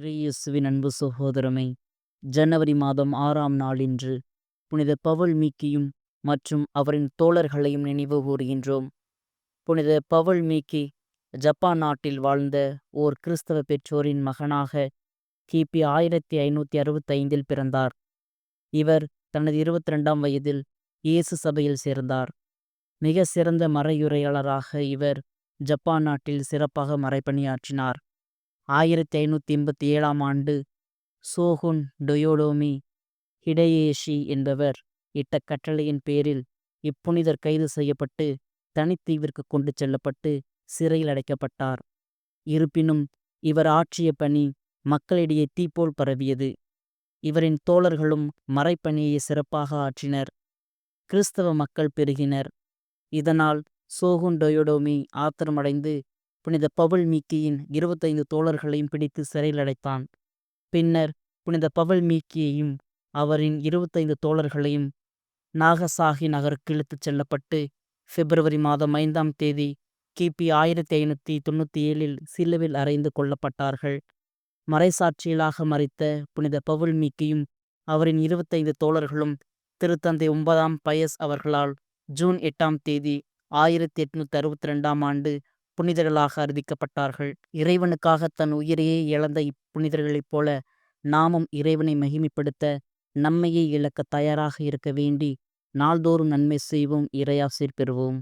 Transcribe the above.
இறையேசுவின் அன்பு சகோதரமே ஜனவரி மாதம் ஆறாம் நாளின்று புனித பவுல் மீக்கியும் மற்றும் அவரின் தோழர்களையும் நினைவு கூறுகின்றோம். புனித பவுல் மீக்கி ஜப்பான் நாட்டில் வாழ்ந்த ஓர் கிறிஸ்தவ பெற்றோரின் மகனாக கிபி ஆயிரத்தி ஐநூற்றி அறுபத்தைந்தில் பிறந்தார். இவர் தனது இருபத்தி ரெண்டாம் வயதில் இயேசு சபையில் சேர்ந்தார். மிக சிறந்த மறையுரையாளராக இவர் ஜப்பான் நாட்டில் சிறப்பாக மறைப்பணியாற்றினார் ஆயிரத்தி ஐநூற்றி எண்பத்தி ஏழாம் ஆண்டு சோகுன் டொயோடோமி ஹிடயேஷி என்பவர் இட்ட கட்டளையின் பேரில் இப்புனிதர் கைது செய்யப்பட்டு தனித்தீவிற்கு கொண்டு செல்லப்பட்டு சிறையில் அடைக்கப்பட்டார். இருப்பினும் இவர் ஆற்றிய பணி மக்களிடையே தீப்போல் பரவியது. இவரின் தோழர்களும் மறைப்பணியை சிறப்பாக ஆற்றினர். கிறிஸ்தவ மக்கள் பெருகினர். இதனால் சோகுன் டொயோடோமி ஆத்திரமடைந்து புனித பவுல் மீக்கியின் இருபத்தைந்து தோழர்களையும் பிடித்து சிறையில் அடைத்தான். பின்னர் புனித பவுல் மீக்கியையும் அவரின் இருபத்தைந்து தோழர்களையும் நாகசாகி நகருக்கு இழுத்துச் செல்லப்பட்டு பிப்ரவரி மாதம் ஐந்தாம் தேதி கிபி ஆயிரத்தி ஐநூற்றி தொண்ணூற்றி ஏழில் சிலுவில் அறைந்து கொல்லப்பட்டார்கள். மறைசாட்சியலாக மறைத்த புனித பவுல் மீக்கியும் அவரின் இருபத்தைந்து தோழர்களும் திருத்தந்தை ஒன்பதாம் பயஸ் அவர்களால் ஜூன் எட்டாம் தேதி ஆயிரத்தி எட்நூற்றி அறுபத்தி ரெண்டாம் ஆண்டு புனிதர்களாக அறிவிக்கப்பட்டார்கள் இறைவனுக்காக தன் உயிரையே இழந்த இப்புனிதர்களைப் போல நாமும் இறைவனை மகிமைப்படுத்த நம்மையே இழக்க தயாராக இருக்க வேண்டி நாள்தோறும் நன்மை செய்வோம் இறையாசிர் பெறுவோம்.